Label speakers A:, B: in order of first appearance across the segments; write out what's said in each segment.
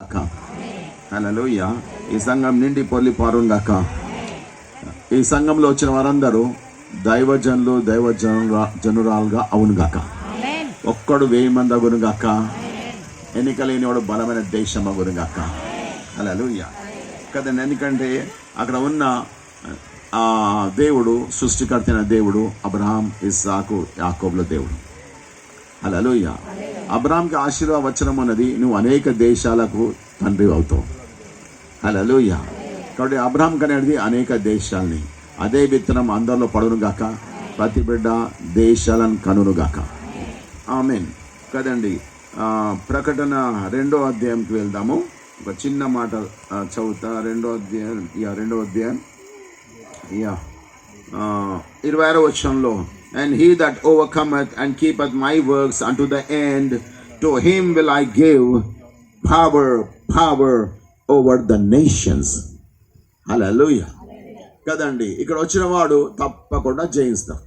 A: గాక హల్లెలూయా. ఈ సంఘం నిండి పొల్లి పారును గాక ఈ సంఘంలో వచ్చిన వారందరూ దైవజనులు దైవజనురా జనురాలుగా అవును గాక. ఒక్కడు వెయ్యి మంది అగును గాక. ఎన్నిక లేనివాడు బలమైన దేశం అగును గాక. హల్లెలూయా. కదండి ఎందుకంటే అక్కడ ఉన్న ఆ దేవుడు సృష్టికర్త అయిన దేవుడు అబ్రహాం ఇస్సాకు యాకోబుల దేవుడు. హల్లెలూయా. అబ్రామ్కి ఆశీర్వచనం అన్నది నువ్వు అనేక దేశాలకు తండ్రి అవుతావు. హల్లెలూయా. కాబట్టి అబ్రామ్ కనేది అనేక దేశాలని. అదే విత్తనం అందరిలో పడునుగాక ప్రతి బిడ్డ దేశాలను కనును గాక ఆమెన్. కదండి ప్రకటన రెండో అధ్యాయంకి వెళ్దాము. ఒక చిన్న మాట చదువుతా. రెండో అధ్యాయం యా రెండో అధ్యాయం. యా ఇరవై ఆరో వచ్చంలో and he that overcometh and keepeth my works unto the the end him will I give power, power over the nations hallelujah కదండి ఇక్కడ వచ్చిన వాడు తప్పకుండా జయిస్తాం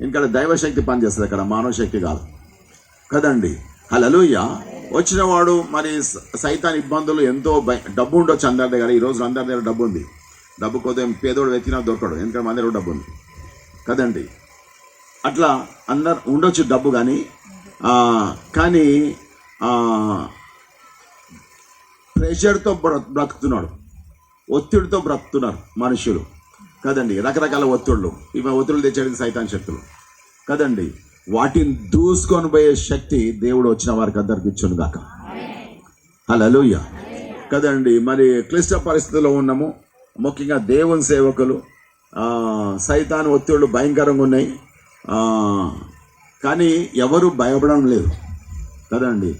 A: ఇక్కడ దైవశక్తి పనిచేస్తుంది అక్కడ మానవ శక్తి కాదు. కదండి హలలుయ వచ్చినవాడు మరి స- సైతాన్ ఇబ్బందులు ఎంతో భయ- డబ్బు ఉండొచ్చు అందరి దగ్గర ఈ రోజు అందరి దగ్గర డబ్బు ఉంది డబ్బు కొద్దిగా పేదోడు వెతికినా దొరకడు ఎందుకంటే మన దగ్గర డబ్బు ఉంది కదండి అట్లా అందరు ఉండొచ్చు డబ్బు కానీ కానీ ప్రెషర్తో బ్ర బ్రతుకుతున్నాడు. ఒత్తిడితో బ్రతుకుతున్నారు మనుషులు. కదండి రకరకాల ఒత్తిళ్ళు. ఇవి ఒత్తిళ్ళు తెచ్చేది సైతాన్ శక్తులు. కదండి వాటిని దూసుకొని పోయే శక్తి దేవుడు వచ్చిన వారికి అందరికి ఇచ్చును గాక. హల్లెలూయా. కదండి మరి క్లిష్ట పరిస్థితుల్లో ఉన్నాము. ముఖ్యంగా దేవుని సేవకులు. సైతాన్ ఒత్తిళ్ళు భయంకరంగా ఉన్నాయి. కానీ ఎవరు భయపడడం లేదు. కదండి?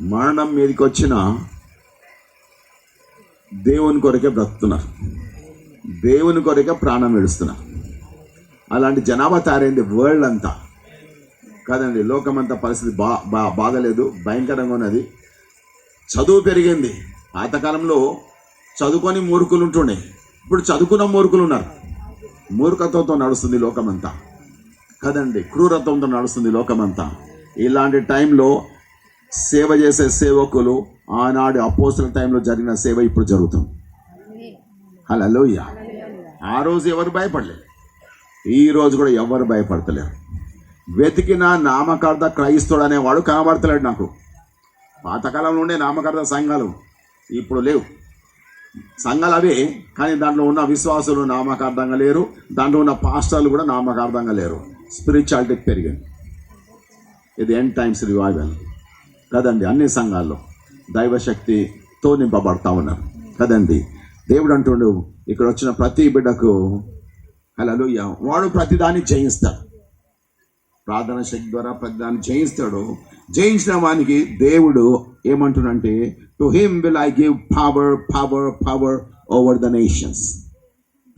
A: మరణం మీదకి వచ్చిన దేవుని కొరకే బ్రతుకుతున్నారు. దేవుని కొరకే ప్రాణం విడుస్తున్నారు అలాంటి జనాభా తయారైంది వరల్డ్ అంతా. కాదండి? లోకమంతా పరిస్థితి బా బా బాగలేదు భయంకరంగా ఉన్నది. చదువు పెరిగింది. పాతకాలంలో చదువుకొని మూర్ఖులు ఉంటుండే ఇప్పుడు చదువుకున్న మూర్ఖులు ఉన్నారు మూర్ఖత్వంతో నడుస్తుంది లోకమంతా. కదండి క్రూరత్వంతో నడుస్తుంది లోకమంతా. ఇలాంటి టైంలో సేవ చేసే సేవకులు ఆనాడు అపోస్తుల టైంలో జరిగిన సేవ ఇప్పుడు జరుగుతుంది హలో ఆ రోజు ఎవరు భయపడలేదు? ఈ రోజు కూడా ఎవరు భయపడతలేరు? వెతికిన నామకర్త క్రైస్తవుడు అనేవాడు కనబడతలేడు నాకు. పాతకాలంలో ఉండే నామకార్థ సంఘాలు ఇప్పుడు లేవు. సంఘాలు అవే కానీ దాంట్లో ఉన్న విశ్వాసులు నామకార్థంగా లేరు దాంట్లో ఉన్న పాస్టర్లు కూడా నామకార్థంగా లేరు. స్పిరిచువాలిటీ పెరిగింది ఇది ఎండ్ టైమ్స్ రివైవల్ కదండి అన్ని సంఘాల్లో దైవశక్తితో నింపబడతా ఉన్నారు. కదండి దేవుడు అంటుండు ఇక్కడ వచ్చిన ప్రతి బిడ్డకు హలో వాడు ప్రతిదాన్ని జయిస్తాడు. ప్రార్థన శక్తి ద్వారా ప్రతిదాన్ని జయిస్తాడు. జయించిన వానికి దేవుడు ఏమంటున్నంటే to him will I give power power power over the nations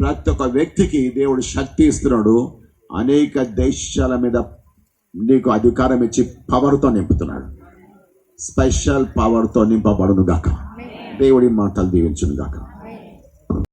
A: ప్రతి ఒక్క వ్యక్తికి దేవుడు శక్తి ఇస్తున్నాడు. అనేక దేశాల మీద నీకు అధికారం ఇచ్చి పవర్తో నింపుతున్నాడు. స్పెషల్ పవర్తో నింపబడును గాక దేవుడి మాటలు దీవించును గాక